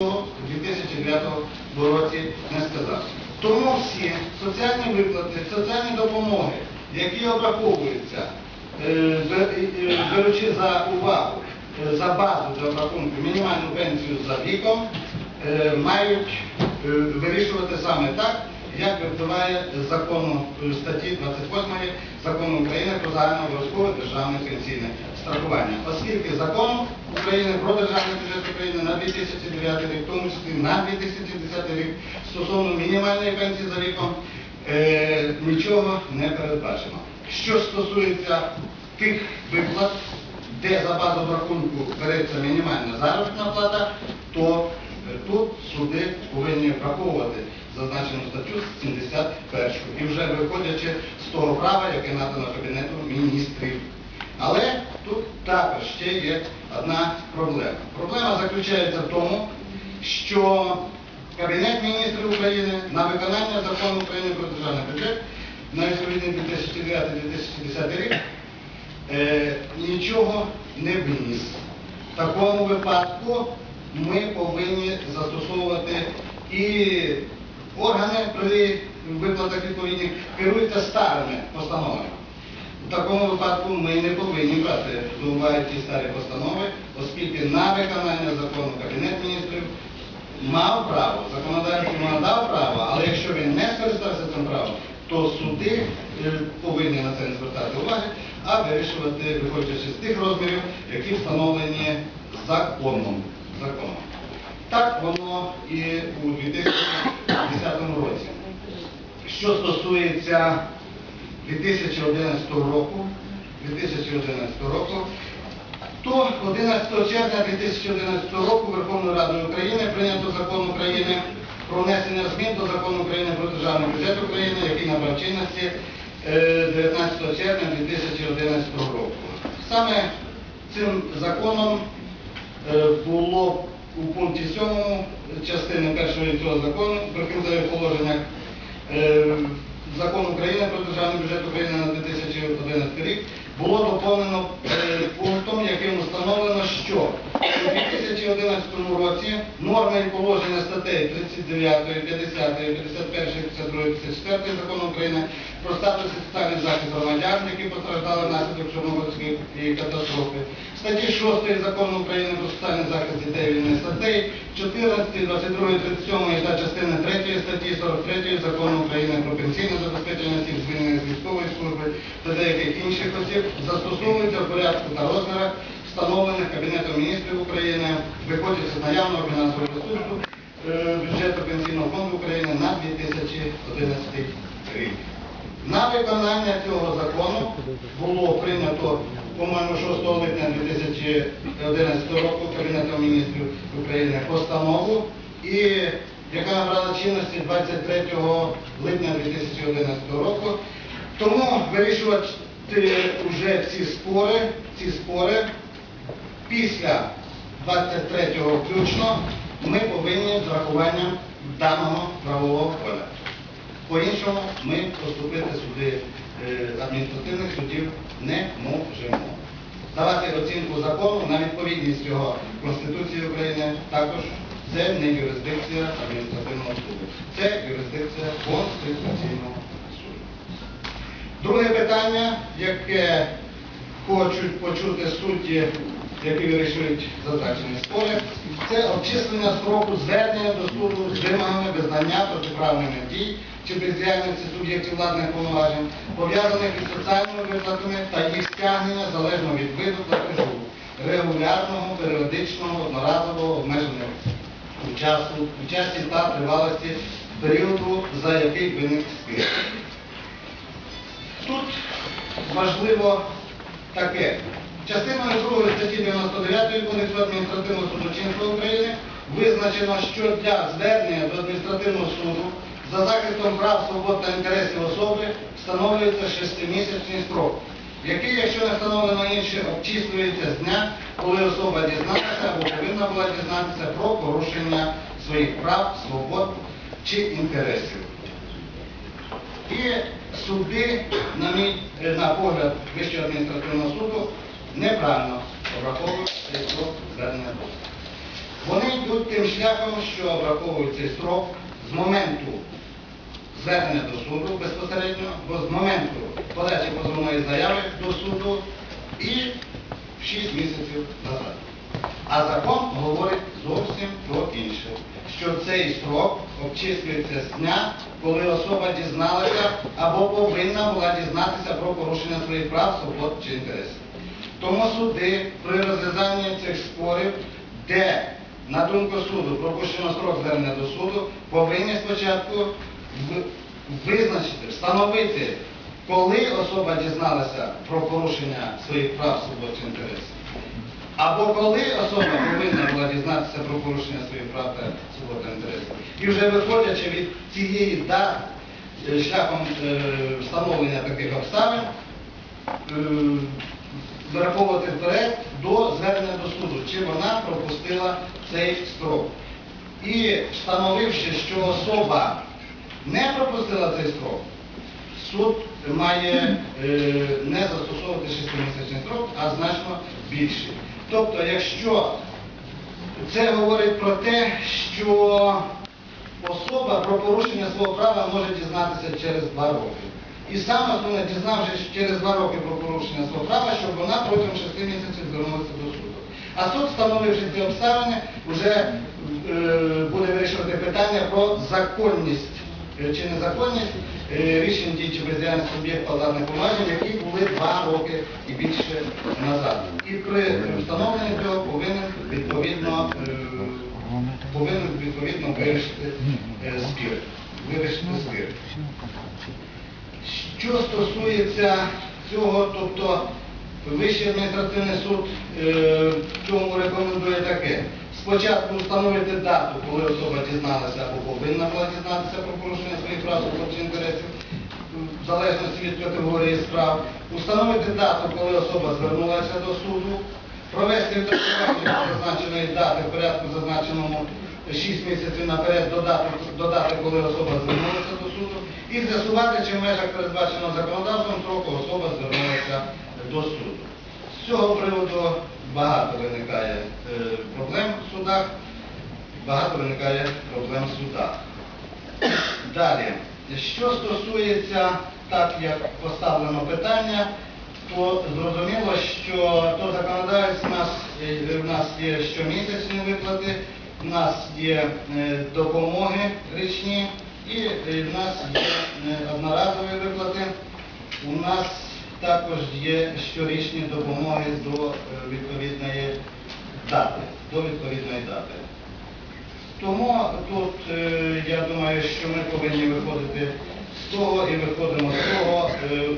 у 2009 році не сказав. Тому всі соціальні виплати, соціальні допомоги, які обраховуються, е, е, беручи за увагу, е, за базу для обрахунку мінімальну пенсію за віком, мають вирішувати саме так, як випливає з закону е, статті 28 закону України про загальнообов'язкове державне пенсійне страхування. Оскільки закон України про державний бюджет України на 2009 рік, в тому числі на 2010 рік, стосовно мінімальної пенсії за віком, е, нічого не передбачено. Що стосується тих виплат, де за базу рахунку береться мінімальна заробітна плата, то е, тут суди повинні враховувати зазначену статтю 71 і вже виходячи з того права, яке надано Кабінету міністрів. Але тут також ще є одна проблема. Проблема заключається в тому, що Кабінет міністрів України на виконання закону України про державний бюджет на відповідний 2009-2010 рік е, нічого не виніс. В такому випадку ми повинні застосовувати і органи при виплатах відповідних керуються старими постановами. У такому випадку ми не повинні брати до уваги ті старі постанови, оскільки на виконання закону Кабінет міністрів мав право, законодавець надав право, але якщо він не скористався цим правом, то суди е, повинні на це не звертати уваги, а вирішувати, виходячи з тих розмірів, які встановлені законом. законом. Так воно і у 2010 році. Що стосується 2011 року, 2011 року, то 11 червня 2011 року Верховною Радою України прийнято закон України про внесення змін до закону України про державний бюджет України, який набрав чинності е, 19 червня 2011 року. Саме цим законом е, було у пункті 7 частини першої цього закону прикінцевих положеннях е, Закон України про державний бюджет України на 2011 рік було доповнено е, пунктом, яким встановлено, що у 2011 році норми і положення статей 39, 50, 51, 52, 54 Закону України про статус і соціальний захист громадян, які постраждали внаслідок Чорнобильської катастрофи, статті 6 Закону України про соціальний захист дітей війни, статей 14, 22, 37 та частини 3 статті 43 Закону України про пенсійне забезпечення осіб звільнених з військової служби та деяких інших осіб застосовуються в порядку та розмірах, встановлених Кабінетом міністрів України, виходячи з наявного фінансового ресурсу бюджету Пенсійного фонду України на 2011 рік. На виконання цього закону було прийнято, по-моєму, 6 липня 2011 року Кабінетом міністрів України постанову, і яка набрала чинності 23 липня 2011 року. Тому вирішувати вже ці спори, ці спори після 23-го включно ми повинні з врахуванням даного правового поля. По-іншому ми поступити суди е, адміністративних судів не можемо. Давати оцінку закону на відповідність його Конституції України також це не юрисдикція адміністративного суду, це юрисдикція Конституційного суду. Друге питання, яке хочуть почути судді, які вирішують зазначені спори, це обчислення строку звернення до суду з вимогами визнання протиправними дій чи бездіяльності суб'єктів владних повноважень, пов'язаних із соціальними виплатами та їх стягнення залежно від виду та платежу, регулярного, періодичного, одноразового, обмеженого у часу, у часі та тривалості періоду, за який виник спір. Тут важливо таке. Частиною 2 статті 99 Кодексу адміністративного судочинства України визначено, що для звернення до адміністративного суду за захистом прав, свобод та інтересів особи встановлюється 6-місячний строк, який, якщо не встановлено інше, обчислюється з дня, коли особа дізналася або повинна була дізнатися про порушення своїх прав, свобод чи інтересів. І суди, на мій на погляд Вищого адміністративного суду, неправильно обраховують строк звернення до. Вони йдуть тим шляхом, що обраховують цей строк з моменту звернення до суду безпосередньо, бо з моменту подачі позовної заяви до суду і 6 місяців назад. А закон говорить зовсім про інше, що цей строк обчислюється з дня, коли особа дізналася або повинна була дізнатися про порушення своїх прав, свобод чи інтересів. Тому суди при розв'язанні цих спорів, де, на думку суду, пропущено строк звернення до суду, повинні спочатку визначити, встановити, коли особа дізналася про порушення своїх прав, свобод чи інтересів. Або коли особа повинна була дізнатися про порушення своїх прав та свобод та інтересів. І вже виходячи від цієї дати, е, шляхом е, встановлення таких обставин, враховувати вперед до звернення до суду, чи вона пропустила цей строк. І встановивши, що особа не пропустила цей строк, суд має е, не застосовувати 6-місячний строк, а значно більший. Тобто, якщо це говорить про те, що особа про порушення свого права може дізнатися через два роки. І саме основне, дізнавшись через два роки про порушення свого права, щоб вона протягом шести місяців звернулася до суду. А суд, встановивши ці обставини, вже е, буде вирішувати питання про законність е, чи незаконність е, рішень дій чи бездіяльності суб'єкта владних повноважень, які були два роки і більше назад. І при встановленні цього повинен відповідно е, повинен відповідно вирішити е, спір. Вирішити спір. Що стосується цього, тобто Вищий адміністративний суд е, в цьому рекомендує таке. Спочатку встановити дату, коли особа дізналася або повинна була дізнатися про порушення своїх прав чи інтересів, в залежності від категорії справ, установити дату, коли особа звернулася до суду, провести відрахування зазначеної дати в порядку зазначеному 6 місяців наперед до дати, до дати, коли особа звернулася до суду, і з'ясувати, чи в межах передбаченого законодавством строку особа звернулася до суду. З цього приводу багато виникає е, проблем в судах, багато виникає проблем в судах. Далі, що стосується, так як поставлено питання, то зрозуміло, що то законодавець у нас, е, в нас є щомісячні виплати, в нас є е, допомоги річні і е, в нас є е, одноразові виплати. У нас також є щорічні допомоги до відповідної дати, до відповідної дати. Тому тут я думаю, що ми повинні виходити з того і виходимо з того,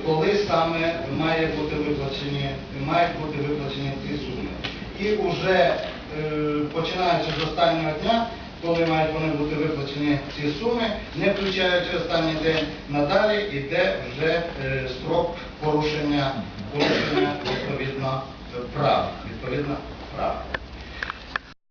коли саме має бути виплачені, мають бути виплачені ці суми. І вже е, починаючи з останнього дня, коли мають вони бути виплачені ці суми, не включаючи останній день, надалі йде вже е, строк порушення порушення відповідно прав. Відповідно прав.